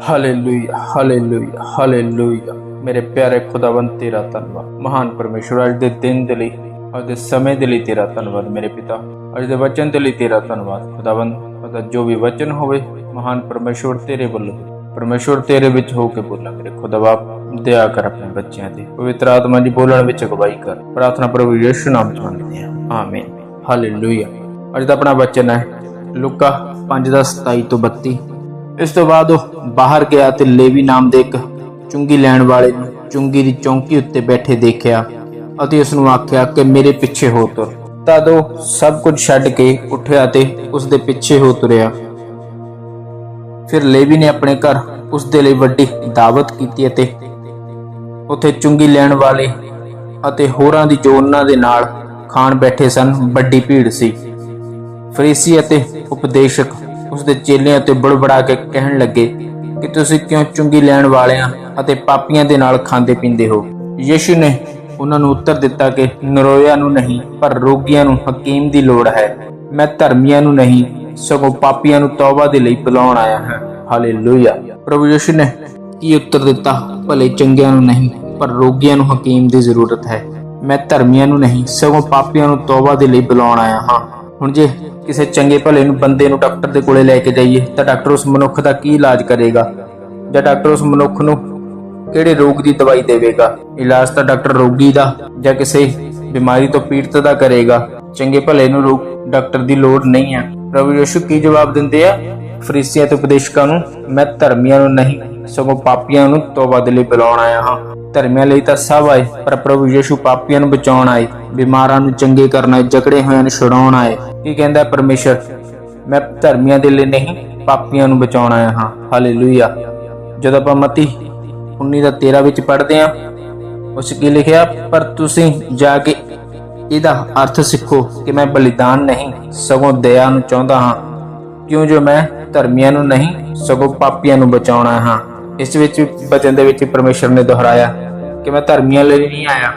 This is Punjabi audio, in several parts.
ਹਾਲੇਲੂਇਆ ਹਾਲੇਲੂਇਆ ਹਾਲੇਲੂਇਆ ਮੇਰੇ ਪਿਆਰੇ ਖੁਦਾਵੰਦ ਤੇਰਾ ਧੰਨਵਾਦ ਮਹਾਨ ਪਰਮੇਸ਼ਵਰ ਅੱਜ ਦੇ ਦਿਨ ਦੇ ਲਈ ਅੱਜ ਦੇ ਸਮੇਂ ਦੇ ਲਈ ਤੇਰਾ ਧੰਨਵਾਦ ਮੇਰੇ ਪਿਤਾ ਅੱਜ ਦੇ ਵਚਨ ਦੇ ਲਈ ਤੇਰਾ ਧੰਨਵਾਦ ਖੁਦਾਵੰਦ ਪਤਾ ਜੋ ਵੀ ਵਚਨ ਹੋਵੇ ਮਹਾਨ ਪਰਮੇਸ਼ਵਰ ਤੇਰੇ ਵੱਲੋਂ ਪਰਮੇਸ਼ਵਰ ਤੇਰੇ ਵਿੱਚ ਹੋ ਕੇ ਬੋਲਣਾ ਮੇਰੇ ਖੁਦਾਬਾਪ ਦਇਆ ਕਰ ਆਪਣੇ ਬੱਚਿਆਂ ਤੇ ਪਵਿੱਤਰ ਆਤਮਾ ਦੀ ਬੋਲਣ ਵਿੱਚ ਅਗਵਾਈ ਕਰ ਪ੍ਰਾਰਥਨਾ ਪ੍ਰਭੂ ਯਿਸੂ ਨਾਮ ਚ ਮੰਗਦੇ ਹਾਂ ਆਮੀਨ ਹਾਲੇਲੂਇਆ ਅੱਜ ਦਾ ਆਪਣਾ ਵਚਨ ਹੈ ਲੁਕਾ 5 ਦਾ 27 ਤੋਂ 32 ਇਸ ਤੋਂ ਬਾਅਦ ਉਹ ਬਾਹਰ ਗਿਆ ਤੇ ਲੇਵੀ ਨਾਮ ਦੇ ਇੱਕ ਚੁੰਗੀ ਲੈਣ ਵਾਲੇ ਨੂੰ ਚੁੰਗੀ ਦੀ ਚੌਂਕੀ ਉੱਤੇ ਬੈਠੇ ਦੇਖਿਆ ਅਤੇ ਉਸ ਨੂੰ ਆਖਿਆ ਕਿ ਮੇਰੇ ਪਿੱਛੇ ਹੋ ਤੁਰ। ਤਦ ਉਹ ਸਭ ਕੁਝ ਛੱਡ ਕੇ ਉੱਠਿਆ ਤੇ ਉਸ ਦੇ ਪਿੱਛੇ ਹੋ ਤੁਰਿਆ। ਫਿਰ ਲੇਵੀ ਨੇ ਆਪਣੇ ਘਰ ਉਸ ਦੇ ਲਈ ਵੱਡੀ ਦਾਵਤ ਕੀਤੀ ਅਤੇ ਉੱਥੇ ਚੁੰਗੀ ਲੈਣ ਵਾਲੇ ਅਤੇ ਹੋਰਾਂ ਦੀ ਜੋ ਉਹਨਾਂ ਦੇ ਨਾਲ ਖਾਣ ਬੈਠੇ ਸਨ, ਵੱਡੀ ਭੀੜ ਸੀ। ਫਰੀਸੀ ਅਤੇ ਉਪਦੇਸ਼ਕ ਉਸ ਦੇ ਚੇਲਿਆਂ ਤੇ ਬੜਬੜਾ ਕੇ ਕਹਿਣ ਲੱਗੇ ਕਿ ਤੁਸੀਂ ਕਿਉਂ ਚੁੰਗੀ ਲੈਣ ਵਾਲਿਆਂ ਅਤੇ ਪਾਪੀਆਂ ਦੇ ਨਾਲ ਖਾਂਦੇ ਪੀਂਦੇ ਹੋ? ਯੀਸ਼ੂ ਨੇ ਉਹਨਾਂ ਨੂੰ ਉੱਤਰ ਦਿੱਤਾ ਕਿ ਨਰੋਇਆਂ ਨੂੰ ਨਹੀਂ, ਪਰ ਰੋਗੀਆਂ ਨੂੰ ਹਕੀਮ ਦੀ ਲੋੜ ਹੈ। ਮੈਂ ਧਰਮੀਆਂ ਨੂੰ ਨਹੀਂ, ਸਗੋਂ ਪਾਪੀਆਂ ਨੂੰ ਤੌਬਾ ਦੇ ਲਈ ਬੁਲਾਉਣ ਆਇਆ ਹਾਂ। ਹਾਲੇਲੂਇਆ। ਪ੍ਰਭੂ ਯੀਸ਼ੂ ਨੇ ਕੀ ਉੱਤਰ ਦਿੱਤਾ? ਭਲੇ ਚੰਗਿਆਂ ਨੂੰ ਨਹੀਂ, ਪਰ ਰੋਗੀਆਂ ਨੂੰ ਹਕੀਮ ਦੀ ਜ਼ਰੂਰਤ ਹੈ। ਮੈਂ ਧਰਮੀਆਂ ਨੂੰ ਨਹੀਂ, ਸਗੋਂ ਪਾਪੀਆਂ ਨੂੰ ਤੌਬਾ ਦੇ ਲਈ ਬੁਲਾਉਣ ਆਇਆ ਹਾਂ। ਹੁਣ ਜੇ ਕਿਸੇ ਚੰਗੇ ਭਲੇ ਨੂੰ ਬੰਦੇ ਨੂੰ ਡਾਕਟਰ ਦੇ ਕੋਲੇ ਲੈ ਕੇ ਜਾਈਏ, ਤਾਂ ਡਾਕਟਰ ਉਸ ਮਨੁੱਖ ਦਾ ਕੀ ਇਲਾਜ ਕਰੇਗਾ? ਜਾਂ ਡਾਕਟਰ ਉਸ ਮਨੁੱਖ ਨੂੰ ਕਿਹੜੇ ਰੋਗ ਦੀ ਦਵਾਈ ਦੇਵੇਗਾ? ਇਲਾਜ ਤਾਂ ਡਾਕਟਰ ਰੋਗੀ ਦਾ, ਜਾਂ ਕਿਸੇ ਬਿਮਾਰੀ ਤੋਂ ਪੀੜਤ ਦਾ ਕਰੇਗਾ। ਚੰਗੇ ਭਲੇ ਨੂੰ ਰੋਗ ਡਾਕਟਰ ਦੀ ਲੋੜ ਨਹੀਂ ਹੈ। ਪ੍ਰਭੂ ਯਿਸੂ ਕੀ ਜਵਾਬ ਦਿੰਦੇ ਆ? ਫਰੀਸੀਆਂ ਤੇ ਉਪਦੇਸ਼ਕਾਂ ਨੂੰ, ਮੈਂ ਧਰਮੀਆਂ ਨੂੰ ਨਹੀਂ। ਸਗੋਂ ਪਾਪੀਆਂ ਨੂੰ ਤੋਬਾ ਦੇ ਲਈ ਬੁਲਾਉਣ ਆਇਆ ਹਾਂ। ਧਰਮੀਆਂ ਲਈ ਤਾਂ ਸਭ ਆਏ, ਪਰ ਪ੍ਰਭੂ ਯਿਸੂ ਪਾਪੀਆਂ ਨੂੰ ਬਚਾਉਣ ਆਏ, ਬਿਮਾਰਾਂ ਨੂੰ ਚੰਗੇ ਕਰਨ ਆਏ, ਜਕੜੇ ਹੋਇਆਂ ਨੂੰ ਛੁਡਾਉਣ ਆਏ। ਕੀ ਕਹਿੰਦਾ ਪਰਮੇਸ਼ਰ? ਮੈਂ ਧਰਮੀਆਂ ਦੇ ਲਈ ਨਹੀਂ, ਪਾਪੀਆਂ ਨੂੰ ਬਚਾਉਣ ਆਇਆ ਹਾਂ। ਹਾਲੇਲੂਇਆ। ਜਦੋਂ ਆਪਾਂ ਮਤੀ 19 ਦਾ 13 ਵਿੱਚ ਪੜ੍ਹਦੇ ਹਾਂ, ਉਸ ਕੀ ਲਿਖਿਆ? ਪਰ ਤੁਸੀਂ ਜਾ ਕੇ ਇਹਦਾ ਅਰਥ ਸਿੱਖੋ ਕਿ ਮੈਂ ਬਲੀਦਾਨ ਨਹੀਂ, ਸਗੋਂ ਦਇਆ ਨੂੰ ਚਾਹੁੰਦਾ ਹਾਂ। ਕਿਉਂ ਜੋ ਮੈਂ ਧਰਮੀਆਂ ਨੂੰ ਨਹੀਂ, ਸਗੋਂ ਪਾਪੀਆਂ ਨੂੰ ਬਚਾਉਣਾ ਹਾਂ। ਇਸ ਵਿੱਚ ਬਚਨ ਦੇ ਵਿੱਚ ਪਰਮੇਸ਼ਰ ਨੇ ਦੁਹਰਾਇਆ ਕਿ ਮੈਂ ਧਰਮੀਆਂ ਲਈ ਨਹੀਂ ਆਇਆ,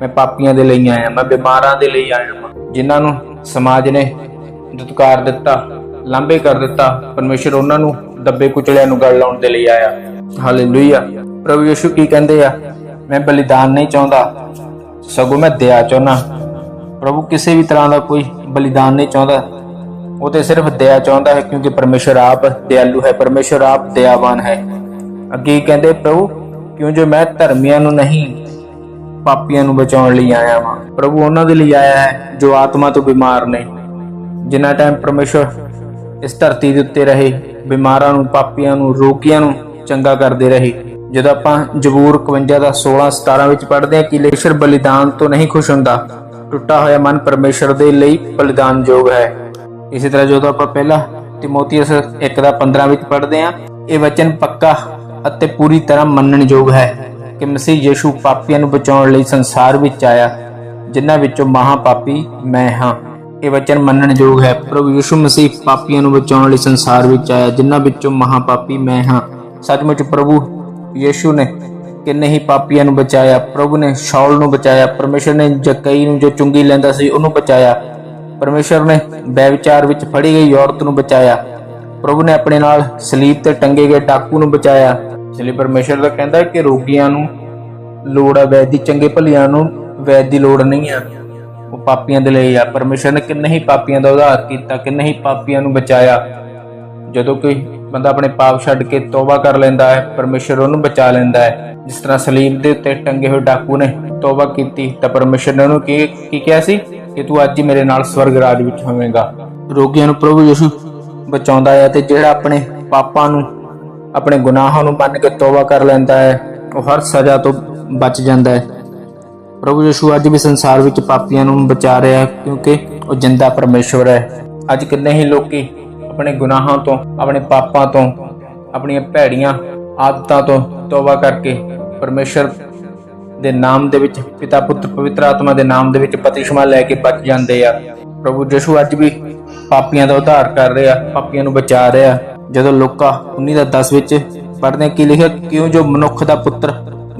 ਮੈਂ ਪਾਪੀਆਂ ਦੇ ਲਈ ਆਇਆ, ਮੈਂ ਬਿਮਾਰਾਂ ਦੇ ਲਈ ਆਇਆ ਹਾਂ ਜਿਨ੍ਹਾਂ ਨੂੰ ਸਮਾਜ ਨੇ ਦੁਤਕਾਰ ਦਿੱਤਾ ਲਾਂਬੇ ਕਰ ਦਿੱਤਾ, ਪਰਮੇਸ਼ਰ ਉਹਨਾਂ ਨੂੰ ਦੱਬੇ ਕੁਚਲਿਆਂ ਨੂੰ ਗਲ ਲਾਉਣ ਦੇ ਲਈ ਆਇਆ। ਹਾਲੇਲੂਇਆ। ਪ੍ਰਭੂ ਯਿਸੂ ਕੀ ਕਹਿੰਦੇ ਆ? ਮੈਂ ਬਲੀਦਾਨ ਨਹੀਂ ਚਾਹੁੰਦਾ, ਸਗੋਂ ਮੈਂ ਦਇਆ ਚਾਹੁੰਦਾ। ਪ੍ਰਭੂ ਕਿਸੇ ਵੀ ਤਰ੍ਹਾਂ ਦਾ ਕੋਈ ਬਲੀਦਾਨ ਨਹੀਂ ਚਾਹੁੰਦਾ। ਉਹ ਤੇ ਸਿਰਫ ਦਇਆ ਚਾਹੁੰਦਾ ਹੈ ਕਿਉਂਕਿ ਪਰਮੇਸ਼ਰ ਆਪ ਦਿਆਲੂ ਹੈ, ਪਰਮੇਸ਼ਰ ਆਪ ਦਇਆਵਾਨ ਹੈ। ਅੱਗੇ ਕਹਿੰਦੇ, ਪ੍ਰਭੂ, ਕਿਉਂ ਜੋ ਮੈਂ ਧਰਮੀਆਂ ਨੂੰ ਨਹੀਂ, ਪਾਪੀਆਂ ਨੂੰ ਬਚਾਉਣ ਲਈ ਆਇਆ ਹਾਂ ਪ੍ਰਭੂ, ਉਹਨਾਂ ਦੇ ਲਈ ਆਇਆ ਹੈ ਜੋ ਆਤਮਾ ਤੋਂ ਬਿਮਾਰ ਨੇ। ਜਿੰਨਾ ਟਾਈਮ ਪਰਮੇਸ਼ਰ ਇਸ ਧਰਤੀ ਦੇ ਉੱਤੇ ਰਹੇ, ਬਿਮਾਰਾਂ ਨੂੰ, ਪਾਪੀਆਂ ਨੂੰ, ਰੋਗੀਆਂ ਨੂੰ ਚੰਗਾ ਕਰਦੇ ਰਹੇ। ਜਦੋਂ ਆਪਾਂ ਜਬੂਰ 51 ਦਾ 16 17 ਵਿੱਚ ਪੜ੍ਹਦੇ ਹਾਂ ਕਿ ਲੇਸ਼ਰ ਬਲੀਦਾਨ ਤੋਂ ਨਹੀਂ ਖੁਸ਼ ਹੁੰਦਾ, ਟੁੱਟਾ ਹੋਇਆ ਮਨ ਪਰਮੇਸ਼ਰ ਦੇ ਲਈ ਬਲੀਦਾਨਯੋਗ ਹੈ। ਇਸੇ ਤਰ੍ਹਾਂ ਜਦੋਂ ਆਪਾਂ ਪਹਿਲਾ ਤਿਮੋਥੀਅਸ 1 ਦਾ 15 ਵਿੱਚ ਪੜ੍ਹਦੇ ਹਾਂ, ਇਹ ਵਚਨ ਪੱਕਾ ਅਤੇ ਪੂਰੀ ਤਰ੍ਹਾਂ ਮੰਨਣਯੋਗ ਹੈ ਕਿ ਮਸੀਹ ਯੀਸ਼ੂ ਪਾਪੀਆਂ ਨੂੰ ਬਚਾਉਣ ਲਈ ਸੰਸਾਰ ਵਿੱਚ ਆਇਆ, ਜਿਨ੍ਹਾਂ ਵਿੱਚੋਂ ਮਹਾਪਾਪੀ ਮੈਂ ਹਾਂ। ਇਹ ਵਚਨ ਮੰਨਣਯੋਗ ਹੈ, ਪ੍ਰਭੂ ਯਿਸੂ ਮਸੀਹ ਪਾਪੀਆਂ ਨੂੰ ਬਚਾਉਣ ਲਈ ਸੰਸਾਰ ਵਿੱਚ ਆਇਆ, ਜਿਨ੍ਹਾਂ ਵਿੱਚੋਂ ਮਹਾਪਾਪੀ ਮੈਂ ਹਾਂ। ਸੱਚਮੁੱਚ ਪ੍ਰਭੂ ਯਿਸੂ ਨੇ ਕਿੰਨੇ ਹੀ ਪਾਪੀਆਂ ਨੂੰ ਬਚਾਇਆ, ਪ੍ਰਭੂ ਨੇ ਸ਼ਾਉਲ ਨੂੰ ਬਚਾਇਆ, ਪਰਮੇਸ਼ਰ ਨੇ ਜਕਈ ਨੂੰ ਜੋ ਚੁੰਗੀ ਲੈਂਦਾ ਸੀ ਉਹਨੂੰ ਬਚਾਇਆ। ਪਰਮੇਸ਼ਰ ਨੇ ਬੇਵਿਚਾਰ ਵਿੱਚ ਫੜੀ ਗਈ ਔਰਤ ਨੂੰ ਬਚਾਇਆ। ਪ੍ਰਭੂ ਨੇ ਆਪਣੇ ਨਾਲ ਸਲੀਬ ਤੇ ਟੰਗੇ ਗਏ ਡਾਕੂ ਨੂੰ ਬਚਾਇਆ। ਇਸ ਲਈ ਪਰਮੇਸ਼ਰ ਦਾ ਕਹਿੰਦਾ ਕਿ ਰੋਗੀਆਂ ਨੂੰ ਲੋੜ ਹੈ ਵੈਦ ਦੀ ਚੰਗੇ ਭਲੀਆਂ ਨੂੰ ਵੈਦ ਦੀ ਲੋੜ ਨਹੀਂ ਹੈ ਉਹ ਪਾਪੀਆਂ ਦੇ ਲਈ ਆ। ਪਰਮੇਸ਼ਰ ਨੇ ਕਿੰਨੇ ਹੀ ਪਾਪੀਆਂ ਦਾ ਉਧਾਰ ਕੀਤਾ, ਕਿੰਨੇ ਹੀ ਪਾਪੀਆਂ ਨੂੰ ਬਚਾਇਆ। ਜਦੋਂ ਕੋਈ ਬੰਦਾ ਆਪਣੇ ਪਾਪ ਛੱਡ ਕੇ ਤੋਬਾ ਕਰ ਲੈਂਦਾ ਹੈ, ਪਰਮੇਸ਼ਰ ਉਹਨੂੰ ਬਚਾ ਲੈਂਦਾ ਹੈ। ਜਿਸ ਤਰ੍ਹਾਂ ਸਲੀਬ ਦੇ ਉੱਤੇ ਟੰਗੇ ਹੋਏ ਡਾਕੂ ਨੇ ਤੋਬਾ ਕੀਤੀ, ਤਾਂ ਪਰਮੇਸ਼ਰ ਨੇ ਉਹਨੂੰ ਕੀ ਕੀ ਕਿਹਾ ਸੀ? ਕਿ ਤੂੰ ਅੱਜ ਹੀ ਮੇਰੇ ਨਾਲ ਸਵਰਗ ਰਾਜ ਵਿੱਚ ਹੋਵੇਂਗਾ। ਰੋਗੀਆਂ ਨੂੰ ਪ੍ਰਭੂ ਯਿਸੂ ਬਚਾਉਂਦਾ ਹੈ ਤੇ ਜਿਹੜਾ ਆਪਣੇ ਪਾਪਾਂ ਨੂੰ ਆਪਣੇ ਗੁਨਾਹਾਂ ਨੂੰ ਮੰਨ ਕੇ ਤੋਬਾ ਕਰ ਲੈਂਦਾ ਹੈ। ਉਹ ਹਰ ਸਜ਼ਾ ਤੋਂ ਬਚ ਜਾਂਦਾ ਹੈ। ਪ੍ਰਭੂ ਯਿਸੂ ਅੱਜ ਵੀ ਸੰਸਾਰ ਵਿੱਚ ਪਾਪੀਆਂ ਨੂੰ ਬਚਾ ਰਿਹਾ ਕਿਉਂਕਿ ਉਹ ਜਿੰਦਾ ਪਰਮੇਸ਼ਵਰ ਹੈ। ਅੱਜ ਕਿੰਨੇ ਹੀ ਲੋਕੀ ਆਪਣੇ ਗੁਨਾਹਾਂ ਤੋਂ, ਆਪਣੇ ਪਾਪਾਂ ਤੋਂ, ਆਪਣੀਆਂ ਭੈੜੀਆਂ ਆਦਤਾਂ ਤੋਂ ਤੋਬਾ ਕਰਕੇ ਪਰਮੇਸ਼ਰ ਦੇ ਨਾਮ ਦੇ ਵਿੱਚ, ਪਿਤਾ ਪੁੱਤਰ ਪਵਿੱਤਰ ਆਤਮਾ ਦੇ ਨਾਮ ਦੇ ਵਿੱਚ ਪਤੀਸ਼ਮਾ ਲੈ ਕੇ ਬਚ ਜਾਂਦੇ ਆ। ਪ੍ਰਭੂ ਯਿਸੂ ਅੱਜ ਵੀ ਪਾਪੀਆਂ ਦਾ ਉਧਾਰ ਕਰ ਰਿਹਾ, ਪਾਪੀਆਂ ਨੂੰ ਬਚਾ ਰਿਹਾ। ਜਦੋਂ ਲੋਕਾ 19 ਦਾ 10 ਵਿੱਚ ਪੜ੍ਹਦੇ ਕੀ ਲਿਖਿਆ, ਕਿਉਂ ਜੋ ਮਨੁੱਖ ਦਾ ਪੁੱਤਰ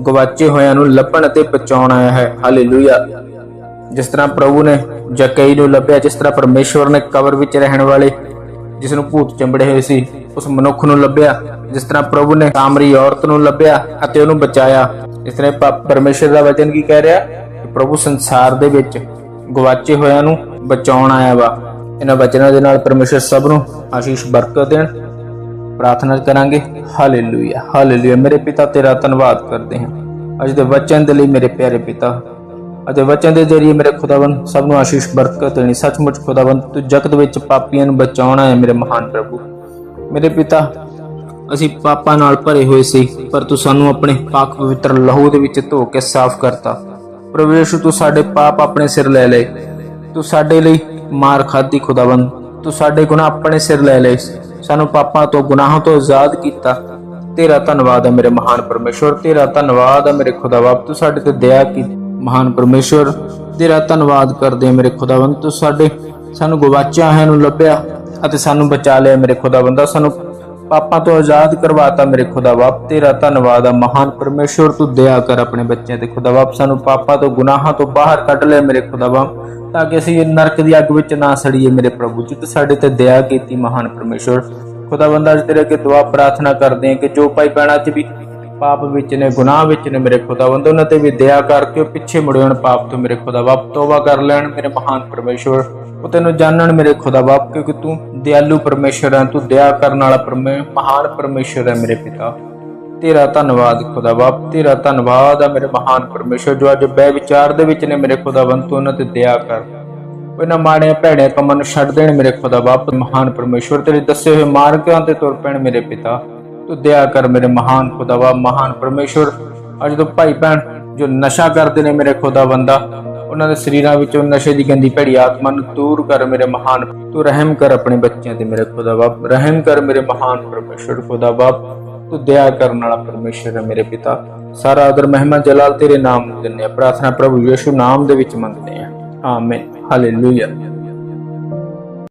ਗਵਾਚੇ ਹੋਇਆਂ ਨੂੰ ਲੱਭਣ ਅਤੇ ਬਚਾਉਣ ਆਇਆ ਹੈ? ਹਾਲੇਲੂਇਆ ਜਿਸ ਤਰ੍ਹਾਂ ਪ੍ਰਭੂ ਨੇ ਜਕਈ ਨੂੰ ਲੱਭਿਆ, ਜਿਸ ਤਰ੍ਹਾਂ ਪਰਮੇਸ਼ਵਰ ਨੇ ਕਬਰ ਵਿੱਚ ਰਹਿਣ ਵਾਲੇ ਜਿਸ ਨੂੰ ਭੂਤ ਚੰਬੜੇ ਹੋਏ ਸੀ, ਉਸ ਮਨੁੱਖ ਨੂੰ ਲੱਭਿਆ। ਜਿਸ ਤਰ੍ਹਾਂ ਪ੍ਰਭੂ ਨੇ ਸਾਮਰੀ ਔਰਤ ਨੂੰ ਲੱਭਿਆ ਅਤੇ ਉਹਨੂੰ ਬਚਾਇਆ। ਇਸ ਤਰ੍ਹਾਂ ਪ- ਪਰਮੇਸ਼ਰ ਦਾ ਵਚਨ ਕੀ ਕਹਿ ਰਿਹਾ? ਕਿ ਪ੍ਰਭੂ ਸੰਸਾਰ ਦੇ ਵਿੱਚ ਗਵਾਚੇ ਹੋਇਆਂ ਨੂੰ ਬਚਾਉਣ ਆਇਆ ਵਾ। ਇਹਨਾਂ ਵਚਨਾਂ ਦੇ ਨਾਲ ਪਰਮੇਸ਼ਰ ਸਭ ਨੂੰ ਆਸ਼ੀਸ਼ ਬਰਕਤ ਦੇਣ। ਪ੍ਰਾਰਥਨਾ ਕਰਾਂਗੇ। ਹਾਲੇਲੂਇਆ ਹਾਲੇਲੂਇਆ ਮੇਰੇ ਪਿਤਾ, ਤੇਰਾ ਧੰਨਵਾਦ ਕਰਦੇ ਹਾਂ। ਅੱਜ ਦੇ ਵਚਨ ਦੇ ਲਈ ਮੇਰੇ ਪਿਆਰੇ ਪਿਤਾ ਅਤੇ ਵਚਨ ਦੇ ਜ਼ਰੀਏ ਮੇਰੇ ਖੁਦਾਵੰਦ, ਸਭ ਨੂੰ ਆਸ਼ੀਸ਼, ਬਰਕਤ ਦੇਣੀ। ਸੱਚਮੁੱਚ ਖੁਦਾਵੰਦ, ਤੂੰ ਜਗਤ ਵਿੱਚ ਪਾਪੀਆਂ ਨੂੰ ਬਚਾਉਣਾ ਹੈ ਮੇਰੇ ਮਹਾਨ ਪ੍ਰਭੂ। ਮੇਰੇ ਪਿਤਾ, ਅਸੀਂ ਪਾਪਾਂ ਨਾਲ ਭਰੇ ਹੋਏ ਸੀ, ਪਰ ਤੂੰ ਸਾਨੂੰ ਆਪਣੇ ਪਾਕ ਪਵਿੱਤਰ ਲਹੂ ਦੇ ਵਿੱਚ ਧੋ ਕੇ ਸਾਫ਼ ਕਰਤਾ। ਪ੍ਰਭੂ ਯਿਸੂ, ਤੂੰ ਸਾਡੇ ਪਾਪ ਆਪਣੇ ਸਿਰ ਲੈ ਲਏ। ਤੂੰ ਸਾਡੇ ਲਈ ਮਾਰ ਖਾਦੀ ਖੁਦਾਵੰਦ। ਤੂੰ ਸਾਡੇ ਗੁਨਾਹ ਆਪਣੇ ਸਿਰ ਲੈ ਲਏ। ਸਾਨੂੰ ਪਾਪਾਂ ਤੋਂ, ਗੁਨਾਹਾਂ ਤੋਂ ਆਜ਼ਾਦ ਕੀਤਾ। ਤੇਰਾ ਧੰਨਵਾਦ ਹੈ ਮੇਰੇ ਮਹਾਨ ਪਰਮੇਸ਼ਵਰ, ਤੇਰਾ ਧੰਨਵਾਦ ਹੈ ਮੇਰੇ ਖੁਦਾਵੰਦ, ਤੂੰ ਸਾਡੇ ਤੇ ਦਇਆ ਕੀ ਮਹਾਨ ਪਰਮੇਸ਼ਵਰ। ਤੇਰਾ ਧੰਨਵਾਦ ਕਰਦੇ ਹਾਂ ਮੇਰੇ ਖੁਦਾਵੰਦ, ਤੂੰ ਸਾਡੇ, ਸਾਨੂੰ ਗਵਾਚਿਆ ਹੈ ਨੂੰ ਲੱਭਿਆ ਅਤੇ ਸਾਨੂੰ ਬਚਾ ਲਿਆ ਮੇਰੇ ਖੁਦਾਵੰਦਾ ਸਾਨੂੰ ਪਾਪਾਂ ਤੋਂ ਆਜ਼ਾਦ ਕਰਵਾਤਾ ਮੇਰੇ ਖੁਦਾਵੰਦ ਤੇਰਾ ਧੰਨਵਾਦ ਆ ਮਹਾਨ ਪਰਮੇਸ਼ਵਰ ਤੂੰ ਦਇਆ ਕਰ ਆਪਣੇ ਬੱਚਿਆਂ ਤੇ ਖੁਦਾਵੰਦ ਸਾਨੂੰ ਪਾਪਾਂ ਤੋਂ, ਗੁਨਾਹਾਂ ਤੋਂ ਬਾਹਰ ਕੱਢ ਲੈ ਮੇਰੇ ਖੁਦਾਵੰਦ ਤਾਂ ਕਿ ਅਸੀਂ ਨਰਕ ਦੀ ਅੱਗ ਵਿੱਚ ਨਾ ਸੜੀਏ ਮੇਰੇ ਪ੍ਰਭੂ। ਜੀ ਤੂੰ ਸਾਡੇ ਤੇ ਦਇਆ ਕੀਤੀ ਮਹਾਨ ਪਰਮੇਸ਼ਵਰ ਖੁਦਾਵੰਦ ਅੱਜ ਤੇਰੇ ਅੱਗੇ ਦੁਆ ਪ੍ਰਾਰਥਨਾ ਕਰਦੇ ਹਾਂ ਕਿ ਜੋ ਭਾਈ ਭੈਣਾਂ 'ਚ ਵੀ ਪਾਪ ਵਿੱਚ ਨੇ, ਗੁਨਾਹ ਵਿੱਚ ਨੇ ਮੇਰੇ ਖੁਦਾਵੰਦ, ਉਹਨਾਂ ਤੇ ਵੀ ਦਇਆ ਕਰਕੇ ਪਿੱਛੇ ਮੁੜ ਪਾਪ ਤੋਂ ਮੇਰੇ ਖੁਦਾਵੰਦ ਤੋਬਾ ਕਰ ਲੈਣ, ਮੇਰੇ ਮਹਾਨ ਪਰਮੇਸ਼ਵਰ। ਉਹ ਤੈਨੂੰ ਜਾਣਨ ਮੇਰੇ ਖੁਦਾਵੰਦ ਕਿਉਂਕਿ ਤੂੰ ਦਿਆਲੂ ਪਰਮੇਸ਼ਰ ਹੈ, ਤੂੰ ਦਇਆ ਕਰਨ ਵਾਲਾ ਪਰਮੇ, ਮਹਾਨ ਪਰਮੇਸ਼ਰ ਹੈ ਮੇਰੇ ਪਿਤਾ। ਤੇਰਾ ਧੰਨਵਾਦ ਖੁਦਾਵੰਦ ਤੇਰਾ ਧੰਨਵਾਦ ਹੈ ਮੇਰੇ ਮਹਾਨ ਪਰਮੇਸ਼ਰ ਜੋ ਅੱਜ ਬੈ ਵਿਚਾਰ ਦੇ ਵਿੱਚ ਨੇ ਮੇਰੇ ਖੁਦਾਵੰਦ, ਤੂੰ ਉਹਨਾਂ ਤੇ ਦਇਆ ਕਰ। ਉਹਨਾਂ ਮਾੜੇ ਭੈੜੇ ਕੰਮਾਂ ਨੂੰ ਛੱਡ ਦੇਣ ਮੇਰੇ ਖੁਦਾ ਬਾਪ ਮਹਾਨ ਪਰਮੇਸ਼ਵਰ, ਤੇਰੇ ਦੱਸੇ ਹੋਏ ਮਾਰਗਾਂ ਤੇ ਤੁਰ ਪੈਣ ਮੇਰੇ ਪਿਤਾ। ਤੂੰ ਦਇਆ ਕਰ ਮੇਰੇ ਮਹਾਨ ਖੁਦਾ ਬਾਪ ਮਹਾਨ ਪਰਮੇਸ਼ਵਰ। ਅੱਜ ਤੋਂ ਭਾਈ ਭੈਣ ਜੋ ਨਸ਼ਾ ਕਰਦੇ ਨੇ ਮੇਰੇ ਖੁਦਾ ਬੰਦਾ, ਉਹਨਾਂ ਦੇ ਸਰੀਰਾਂ ਵਿੱਚੋਂ ਨਸ਼ੇ ਦੀ ਗੰਦੀ ਭੈੜੀ ਆਤਮਾ ਨੂੰ ਦੂਰ ਕਰ ਮੇਰੇ ਮਹਾਨ। ਤੂੰ ਰਹਿਮ ਕਰ ਆਪਣੇ ਬੱਚਿਆਂ ਤੇ ਮੇਰੇ ਖੁਦਾ ਬਾਪ ਰਹਿਮ ਕਰ ਮੇਰੇ ਮਹਾਨ ਪਰਮੇਸ਼ਵਰ ਖੁਦਾ ਬਾਪ ਤੂੰ ਦਇਆ ਕਰਨ ਵਾਲਾ ਪਰਮੇਸ਼ਰ ਹੈ ਮੇਰੇ ਪਿਤਾ। ਸਾਰਾ ਆਦਰ ਮਹਿਮਾ ਜਲਾਲ ਤੇਰੇ ਨਾਮ ਨੂੰ ਦਿੰਦੇ ਆ ਪ੍ਰਾਰਥਨਾ ਪ੍ਰਭੂ ਯਿਸੂ ਨਾਮ ਦੇ ਵਿੱਚ ਮੰਗਦੇ ਆ ਆਮੀਨ। ਹਾਲੇਲੂਇਆ